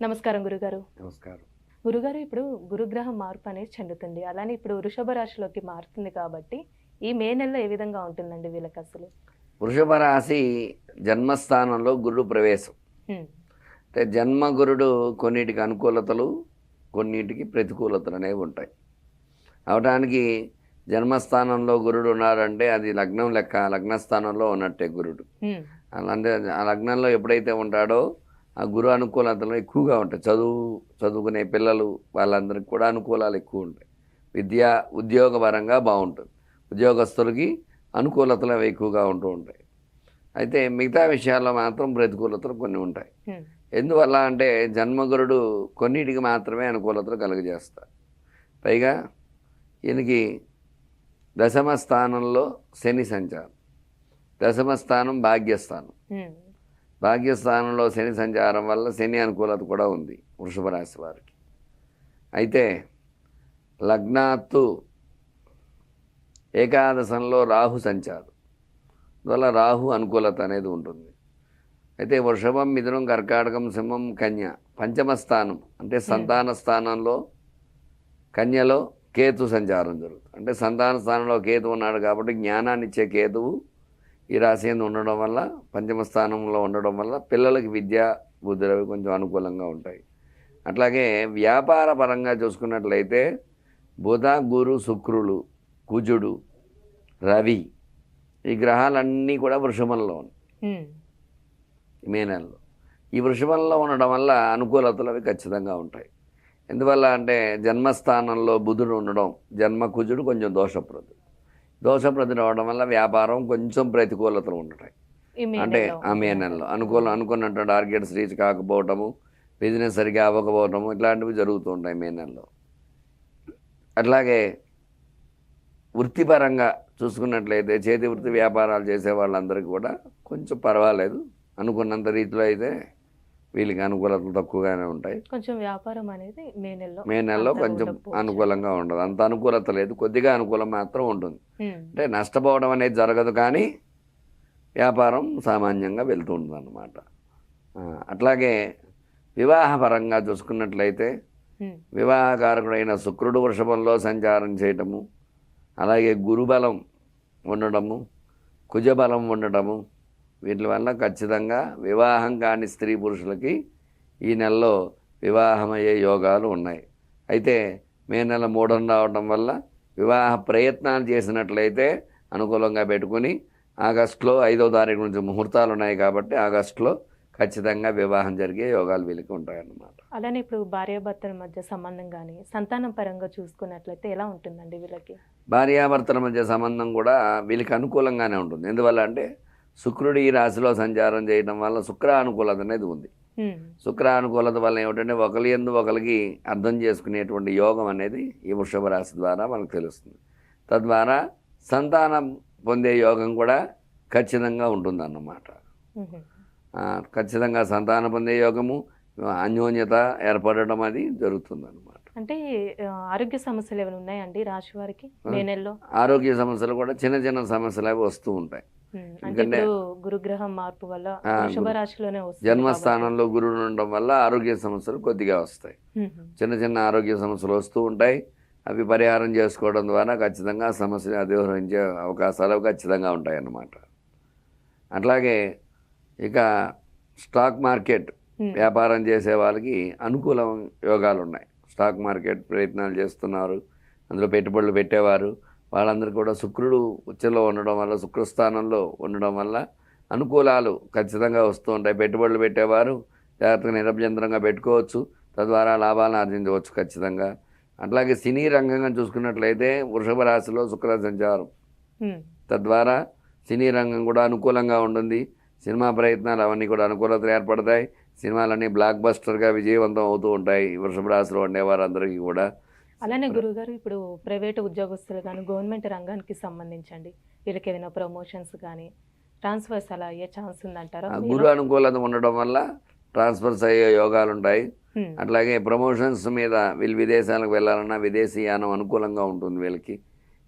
నమస్కారం గురుగారు. నమస్కారం. గురుగారు ఇప్పుడు గురుగ్రహం మార్పు అనేది చెందుతుంది. అలానే ఇప్పుడు వృషభ రాశిలోకి మారుతుంది కాబట్టి ఈ మే నెలలో ఏ విధంగా ఉంటుందండి వీళ్ళకి అసలు? వృషభ రాశి జన్మస్థానంలో గురుడు ప్రవేశం. అంటే జన్మ గురుడు కొన్నిటికి అనుకూలతలు కొన్నిటికి ప్రతికూలతలు అనేవి ఉంటాయి. అవడానికి జన్మస్థానంలో గురుడు ఉన్నాడంటే అది లగ్నం లెక్క లగ్నస్థానంలో ఉన్నట్టే గురుడు. అలాంటి ఆ లగ్నంలో ఎప్పుడైతే ఉంటాడో ఆ గురు అనుకూలతలు ఎక్కువగా ఉంటాయి. చదువు చదువుకునే పిల్లలు వాళ్ళందరికీ కూడా అనుకూలాలు ఎక్కువ ఉంటాయి. విద్య ఉద్యోగపరంగా బాగుంటుంది. ఉద్యోగస్తులకి అనుకూలతలు అవి ఎక్కువగా ఉంటూ ఉంటాయి. అయితే మిగతా విషయాల్లో మాత్రం ప్రతికూలతలు కొన్ని ఉంటాయి. ఎందువల్ల అంటే జన్మగురుడు కొన్నిటికి మాత్రమే అనుకూలతలు కలుగజేస్తారు. పైగా ఈయనకి దశమ స్థానంలో శని సంచారం దశమ స్థానం భాగ్యస్థానం. భాగ్యస్థానంలో శని సంచారం వల్ల శని అనుకూలత కూడా ఉంది వృషభ రాశి వారికి. అయితే లగ్నాత్తు ఏకాదశంలో రాహు సంచారం. అందువల్ల రాహు అనుకూలత అనేది ఉంటుంది. అయితే వృషభం మిథునం కర్కాటకం సింహం కన్య పంచమ స్థానం అంటే సంతాన స్థానంలో కన్యలో కేతు సంచారం జరుగుతుంది. అంటే సంతాన స్థానంలో కేతు ఉన్నాడు కాబట్టి జ్ఞానాన్ని ఇచ్చే కేతువు ఈ రాశి ఉండడం వల్ల పంచమ స్థానంలో ఉండడం వల్ల పిల్లలకి విద్య బుద్ధులు అవి కొంచెం అనుకూలంగా ఉంటాయి. అట్లాగే వ్యాపార పరంగా చూసుకున్నట్లయితే బుధ గురు శుక్రులు కుజుడు రవి ఈ గ్రహాలన్నీ కూడా వృషభంలో ఉన్నాయి. మే నెలలో. ఈ వృషభంలో ఉండడం వల్ల అనుకూలతలు అవి ఖచ్చితంగా ఉంటాయి. ఎందువల్ల అంటే జన్మస్థానంలో బుధుడు ఉండడం జన్మ కుజుడు కొంచెం దోషప్రదుడు దోషప్రదుడు అవడం వల్ల వ్యాపారం కొంచెం ప్రతికూలతలు ఉంటాయి అంటే. ఆ మే నెలలో అనుకూలం అనుకున్నట్టు టార్గెట్స్ రీచ్ కాకపోవటము బిజినెస్ సరిగా అవ్వకపోవటము ఇట్లాంటివి జరుగుతూ ఉంటాయి మే నెలలో అట్లాగే వృత్తిపరంగా చూసుకున్నట్లయితే చేతి వృత్తి వ్యాపారాలు చేసే వాళ్ళందరికీ కూడా కొంచెం పర్వాలేదు. అనుకున్నంత రీతిలో అయితే వీళ్ళకి అనుకూలతలు తక్కువగానే ఉంటాయి కొంచెం వ్యాపారం అనేది మే నెలలో మే నెలలో కొంచెం. అనుకూలంగా ఉండదు అంత అనుకూలత లేదు కొద్దిగా అనుకూలం మాత్రం ఉంటుంది. అంటే నష్టపోవడం అనేది జరగదు కానీ వ్యాపారం సామాన్యంగా వెళ్తూ ఉంటుంది అన్నమాట అట్లాగే వివాహపరంగా చూసుకున్నట్లయితే. వివాహకారకుడైన శుక్రుడు వృషభంలో సంచారం చేయటము అలాగే గురుబలం ఉండడము కుజబలం ఉండటము వీటి వల్ల ఖచ్చితంగా వివాహం కాని స్త్రీ పురుషులకి ఈ నెలలో వివాహమయ్యే యోగాలు ఉన్నాయి. అయితే మే నెల మూడం రావడం వల్ల వివాహ ప్రయత్నాలు చేసినట్లయితే అనుకూలంగా పెట్టుకుని ఆగస్టులో ఐదో తారీఖు నుంచి ముహూర్తాలు ఉన్నాయి కాబట్టి ఆగస్టులో ఖచ్చితంగా వివాహం జరిగే యోగాలు వీళ్ళకి ఉంటాయన్నమాట. అలానే ఇప్పుడు భార్యాభర్తల మధ్య సంబంధం కానీ సంతానం పరంగా చూసుకున్నట్లయితే ఎలా ఉంటుందండి వీళ్ళకి? భార్యాభర్తల మధ్య సంబంధం కూడా వీళ్ళకి అనుకూలంగానే ఉంటుంది. ఎందువల్ల అంటే శుక్రుడు ఈ రాశిలో సంచారం చేయడం వల్ల శుక్ర అనుకూలత అనేది ఉంది. శుక్ర అనుకూలత వల్ల ఏమిటంటే ఒకరి ఎందు ఒకరికి అర్థం చేసుకునేటువంటి యోగం అనేది ఈ వృషభ రాశి ద్వారా మనకు తెలుస్తుంది. తద్వారా సంతానం పొందే యోగం కూడా ఖచ్చితంగా ఉంటుందన్నమాట. హ్మ్. ఆ, ఖచ్చితంగా సంతానం పొందే యోగము అన్యోన్యత ఏర్పడడం అది జరుగుతుందన్నమాట. అంటే ఆరోగ్య సమస్యలు ఏమైనా ఉన్నాయండి రాశి వారికి? మే నెలలో? ఆరోగ్య సమస్యలు కూడా చిన్న చిన్న సమస్యలు అవి వస్తూ ఉంటాయి. ఎందుకంటే- గురుగ్రహం మార్పు వల్ల జన్మస్థానంలో గురుడు ఉండడం వల్ల ఆరోగ్య సమస్యలు కొద్దిగా వస్తాయి. చిన్న చిన్న ఆరోగ్య సమస్యలు వస్తూ ఉంటాయి. అవి పరిహారం చేసుకోవడం ద్వారా ఖచ్చితంగా సమస్యని అధిరోహించే అవకాశాలు ఖచ్చితంగా ఉంటాయి అన్నమాట అట్లాగే ఇక స్టాక్ మార్కెట్. వ్యాపారం చేసే వాళ్ళకి అనుకూల యోగాలు ఉన్నాయి. స్టాక్ మార్కెట్ ప్రయత్నాలు చేస్తున్నారు. అందులో పెట్టుబడులు పెట్టేవారు. వాళ్ళందరూ కూడా శుక్రుడు ఉచ్చలో ఉండడం వల్ల శుక్రస్థానంలో ఉండడం వల్ల అనుకూలాలు ఖచ్చితంగా వస్తూ ఉంటాయి. పెట్టుబడులు పెట్టేవారు జాగ్రత్తగా నిరభ్యంతరంగా పెట్టుకోవచ్చు. తద్వారా లాభాలను ఆర్జించవచ్చు ఖచ్చితంగా. అట్లాగే సినీ రంగంగా చూసుకున్నట్లయితే వృషభ రాశిలో శుక్ర సంచారం. తద్వారా సినీ రంగం కూడా అనుకూలంగా ఉంటుంది. సినిమా ప్రయత్నాలు అవన్నీ కూడా అనుకూలతలు ఏర్పడతాయి. సినిమాలన్నీ బ్లాక్ బస్టర్గా విజయవంతం అవుతూ ఉంటాయి. వృషభ రాశిలో ఉండేవారందరికీ కూడా. అలానే గురుగారు ఇప్పుడు ప్రైవేట్ ఉద్యోగస్తులు కానీ గవర్నమెంట్ రంగానికి సంబంధించండి. వీళ్ళకి ఏదైనా ప్రమోషన్స్ కానీ ట్రాన్స్ఫర్స్ అలా అయ్యే ఛాన్స్ ఉందంటారా? గురు అనుకూలత ఉండడం వల్ల ట్రాన్స్ఫర్స్ అయ్యే యోగాలు ఉంటాయి. అట్లాగే ప్రమోషన్స్ మీద వీళ్ళు విదేశాలకు వెళ్ళాలన్నా విదేశీ యానం అనుకూలంగా ఉంటుంది వీళ్ళకి.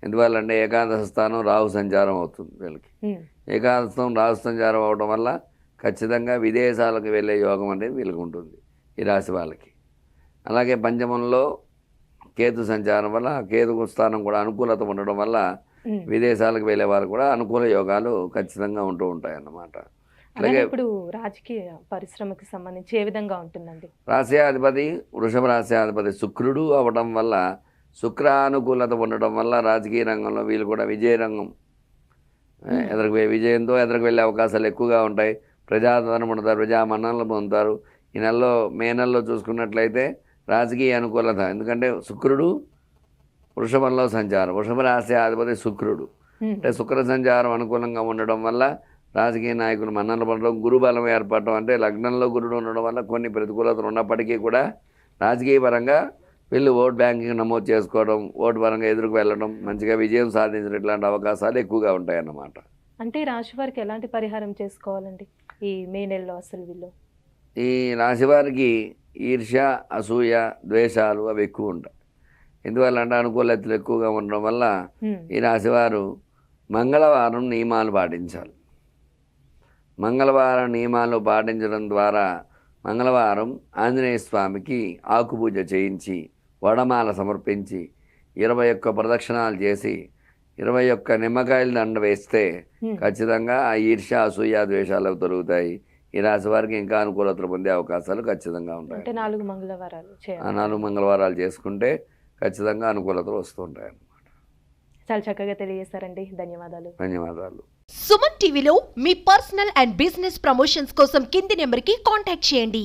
ఎందువల్లంటే ఏకాదశ స్థానం రాహు సంచారం అవుతుంది వీళ్ళకి. ఏకాదశం రాహు సంచారం అవడం వల్ల ఖచ్చితంగా విదేశాలకు వెళ్ళే యోగం అనేది వీళ్ళకి ఉంటుంది ఈ రాశి వాళ్ళకి. అలాగే పంచమంలో కేతు సంచారం వల్ల కేతు స్థానం కూడా అనుకూలత ఉండడం వల్ల. విదేశాలకు వెళ్ళే వారు కూడా అనుకూల యోగాలు ఖచ్చితంగా ఉంటూ ఉంటాయి అన్నమాట అలాగే ఇప్పుడు రాజకీయ పరిశ్రమకి సంబంధించి ఏ విధంగా ఉంటుందండి? రాశ్యాధిపతి వృషభ రాశ్యాధిపతి శుక్రుడు అవడం వల్ల శుక్రానుకూలత ఉండడం వల్ల రాజకీయ రంగంలో వీళ్ళు కూడా విజయ రంగం ఎదరికి విజయంతో ఎదరికి వెళ్ళే అవకాశాలు ఎక్కువగా ఉంటాయి. ప్రజాదరణ పొందుతారు ప్రజా మన్ననలు పొందుతారు. ఈ నెలలో మే నెలలో చూసుకున్నట్లయితే రాజకీయ అనుకూలత. ఎందుకంటే శుక్రుడు వృషభంలో సంచారం. వృషభ రాశి అధిపతి శుక్రుడు. అంటే శుక్ర సంచారం అనుకూలంగా ఉండడం వల్ల రాజకీయ నాయకులు మన్ననలు పడడం గురుబలం ఏర్పడడం అంటే లగ్నంలో గురుడు ఉండడం వల్ల కొన్ని ప్రతికూలతలు ఉన్నప్పటికీ కూడా రాజకీయ పరంగా వీళ్ళు ఓట్ బ్యాంకింగ్ నమోదు చేసుకోవడం ఓటు పరంగా ఎదురుకు వెళ్ళడం మంచిగా విజయం సాధించడం ఇట్లాంటి అవకాశాలు ఎక్కువగా ఉంటాయన్నమాట. అంటే రాశి వారికి ఎలాంటి పరిహారం చేసుకోవాలండి? ఈ మే నెలలో అసలు వీళ్ళు? ఈ రాశివారికి ఈర్ష్య అసూయ ద్వేషాలు అవి ఎక్కువ ఉంటాయి ఎందువల్ల అంటే అనుకూలతలు ఎక్కువగా ఉండడం వల్ల. ఈ రాశివారు మంగళవారం నియమాలు పాటించాలి మంగళవారం నియమాలు పాటించడం ద్వారా మంగళవారం ఆంజనేయ స్వామికి ఆకుపూజ చేయించి వడమాల సమర్పించి ఇరవై ఒక్క ప్రదక్షిణాలు చేసి ఇరవై ఒక్క నిమ్మకాయల దండ వేస్తే. ఖచ్చితంగా ఆ ఈర్ష్య అసూయ ద్వేషాలు తొలుగుతాయి ఈ రాశి వారికి ఇంకా అనుకూలతలు పొందే అవకాశాలు ఖచ్చితంగా ఉంటాయి అంటే నాలుగు మంగళవారాలు నాలుగు మంగళవారాలు చేసుకుంటే ఖచ్చితంగా అనుకూలతలు వస్తూ ఉంటాయి అన్నమాట చాలా చక్కగా తెలియజేశారండి. ధన్యవాదాలు. ధన్యవాదాలు. సుమన్ టీవీలో మీ పర్సనల్ అండ్ బిజినెస్ ప్రమోషన్స్ కోసం కింది నెంబర్కి కాంటాక్ట్ చేయండి.